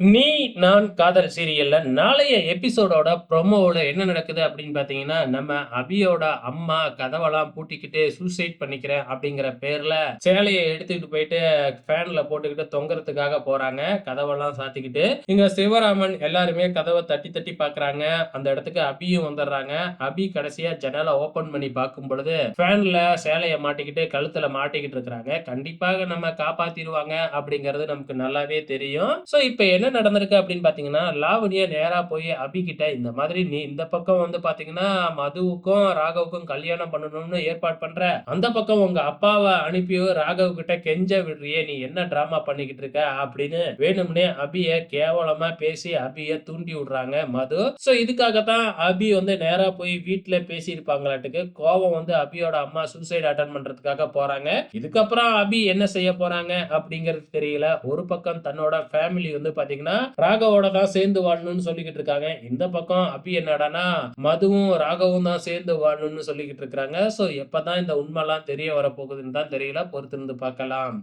நீ நான் காதல் சீரியல்ல நாளைய எபிசோடோட ப்ரொமோவில் என்ன நடக்குது அப்படின்னு பார்த்தீங்கன்னா, நம்ம அபியோட அம்மா கதவெல்லாம் பூட்டிக்கிட்டு சூசைட் பண்ணிக்கிறேன் அப்படிங்கிற பேர்ல சேலையை எடுத்துக்கிட்டு போயிட்டு ஃபேன்ல போட்டுக்கிட்டு தொங்குறதுக்காக போறாங்க. கதவெல்லாம் சாத்திக்கிட்டு. இங்க சிவராமன் எல்லாருமே கதவை தட்டி தட்டி பார்க்குறாங்க. அந்த இடத்துக்கு அபியும் வந்துடுறாங்க. அபி கடைசியா ஜன்னலை ஓப்பன் பண்ணி பார்க்கும் பொழுது, ஃபேன்ல சேலையை மாட்டிக்கிட்டு கழுத்துல மாட்டிக்கிட்டு இருக்கிறாங்க. கண்டிப்பாக நம்ம காப்பாற்றிடுவாங்க அப்படிங்கிறது நமக்கு நல்லாவே தெரியும். ஸோ இப்போ என்ன நடந்திருக்கு அப்படின்னு பார்த்தீங்கன்னா, லாவண்யா நேரா போய் அபிகிட்ட இந்த மாதிரி நீ இந்த பக்கம் வந்து பார்த்தீங்கன்னா, மதுவுக்கும், ராகவுக்கும் கல்யாணம் பண்ணணும்னு ஏற்பாடு பண்ற. அந்த பக்கம் உங்க அப்பாவ அனுப்பி ராகவ் கிட்ட கெஞ்ச விடுறியே! நீ என்ன டிராமா பண்ணிக்கிட்டு இருக்க? அப்படின்னு வேணும்னே அபிய கேவலமா பேசி அபிய தூண்டி விடுறாங்க மது. ஸோ இதுக்காக தான் அபி வந்து நேரா போய் வீட்ல பேசியிருப்பாங்களாட்டுக்கு. கோவம் வந்து அபியோட அம்மா சூசைட் அட்டன் பண்றதுக்காக போறாங்க. இதுக்கப்புறம் அபி என்ன செய்ய போறாங்க அப்படிங்கிறது தெரியல. ஒரு பக்கம் தன்னோட ஃபேமிலி வந்து பார்த்தீங்கன்னா, ராகவோட தான் சேர்ந்து வாழணும்னு சொல்லிக்கிட்டு இருக்காங்க. இந்த பக்கம் அபி என்னடான்னா, மதுவும், ராகவும் தான் சேர்ந்து வாழணும்னு சொல்லிக்கிட்டு இருக்காங்க. ஸோ எப்பதான் இந்த உண்மைலாம் தெரிய வரப்போகுதுன்னு தான் தெரியல. பொறுத்திருந்து பார்க்கலாம்.